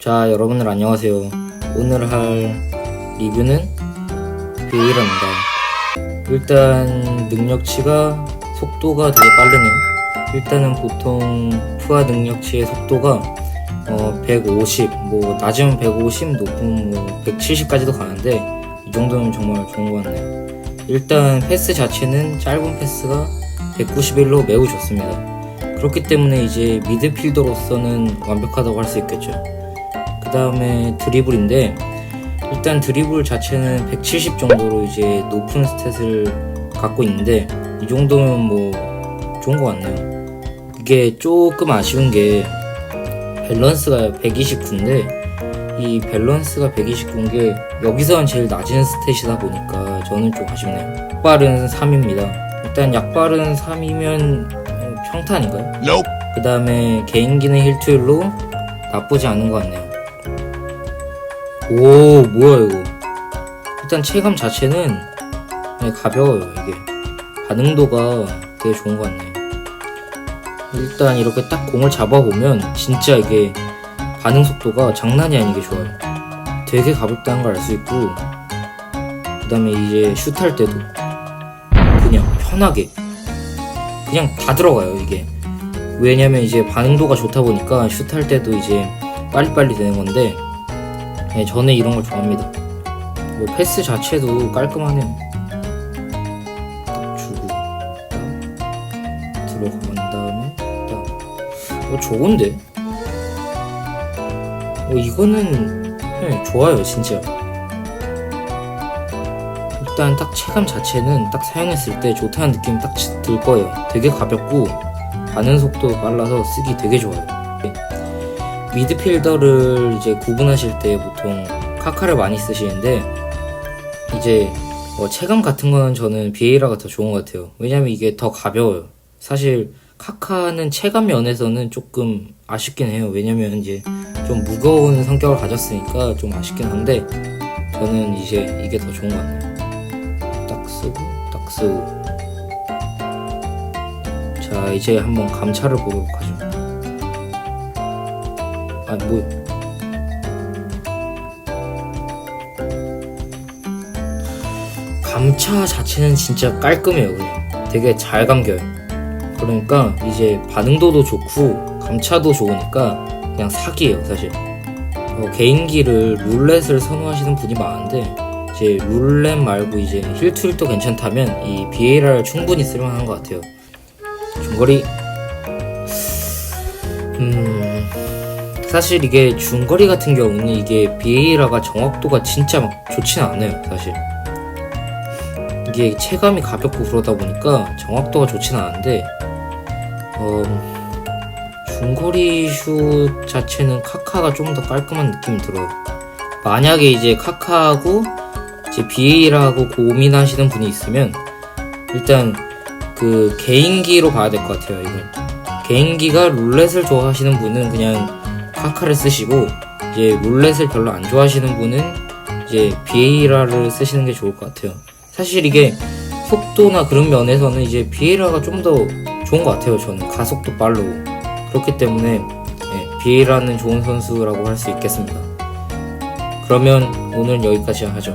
자, 여러분들 안녕하세요. 오늘 할 리뷰는 베이라입니다. 일단 능력치가 속도가 되게 빠르네요. 일단은 보통 푸아 능력치의 속도가 어, 150, 뭐 낮으면 150, 높으면 뭐 170까지도 가는데 이 정도면 정말 좋은 것 같네요. 일단 패스 자체는 짧은 패스가 191로 매우 좋습니다. 그렇기 때문에 이제 미드필더로서는 완벽하다고 할 수 있겠죠. 그 다음에 드리블인데 일단 드리블 자체는 170 정도로 이제 높은 스탯을 갖고 있는데 이 정도면 뭐 좋은 것 같네요. 이게 조금 아쉬운 게 밸런스가 129인데 이 밸런스가 129인 게 여기서는 제일 낮은 스탯이다 보니까 저는 좀 아쉽네요. 약발은 3입니다. 일단 약발은 3이면 평탄인가요? Nope. 그 다음에 개인기는 힐투일로 나쁘지 않은 것 같네요. 오, 뭐야, 이거. 일단 체감 자체는 가벼워요, 이게. 반응도가 되게 좋은 것 같네요. 일단 이렇게 딱 공을 잡아보면 진짜 이게 반응 속도가 장난이 아니게 좋아요. 되게 가볍다는 걸 알 수 있고, 그 다음에 이제 슛할 때도 그냥 편하게. 그냥 다 들어가요, 이게. 왜냐면 이제 반응도가 좋다 보니까 슛할 때도 이제 빨리빨리 되는 건데 네, 저는 이런 걸 좋아합니다. 뭐 패스 자체도 깔끔하네요. 딱 주고 딱 들어간 다음에 딱 어, 좋은데? 어, 이거는 네, 좋아요 진짜. 일단 딱 체감 자체는 딱 사용했을 때 좋다는 느낌 딱 들 거예요. 되게 가볍고 반응 속도 빨라서 쓰기 되게 좋아요. 미드필더를 이제 구분하실 때 보통 카카를 많이 쓰시는데 이제 뭐 체감 같은 거는 저는 비에이라가 더 좋은 것 같아요. 왜냐면 이게 더 가벼워요. 사실 카카는 체감 면에서는 조금 아쉽긴 해요. 왜냐면 이제 좀 무거운 성격을 가졌으니까 좀 아쉽긴 한데 저는 이제 이게 더 좋은 것 같네요. 딱 쓰고 딱 쓰고 자 이제 한번 감차를 보도록 하죠. 아 뭐. 감차 자체는 진짜 깔끔해요 그냥. 되게 잘 감겨요. 그러니까 이제 반응도도 좋고 감차도 좋으니까 그냥 사기예요 사실. 어, 개인기를 룰렛을 선호하시는 분이 많은데 이제 룰렛 말고 이제 힐투힐도 괜찮다면 이 BA를 충분히 쓸만한 것 같아요. 중거리. 음 사실 이게 중거리 같은 경우는 이게 BA라가 정확도가 진짜 막 좋지는 않아요 사실. 이게 체감이 가볍고 그러다 보니까 정확도가 좋지는 않은데 어, 중거리 슛 자체는 카카가 좀 더 깔끔한 느낌이 들어요. 만약에 이제 카카하고 이제 BA라고 고민하시는 분이 있으면 일단 그 개인기로 봐야 될 것 같아요 이건. 개인기가 룰렛을 좋아하시는 분은 그냥 카카를 쓰시고 이제 룰렛을 별로 안 좋아하시는 분은 이제 비에이라를 쓰시는 게 좋을 것 같아요. 사실 이게 속도나 그런 면에서는 이제 비에이라가 좀 더 좋은 것 같아요 저는. 가속도 빠르고. 그렇기 때문에 네, 비에이라는 좋은 선수라고 할 수 있겠습니다. 그러면 오늘 여기까지 하죠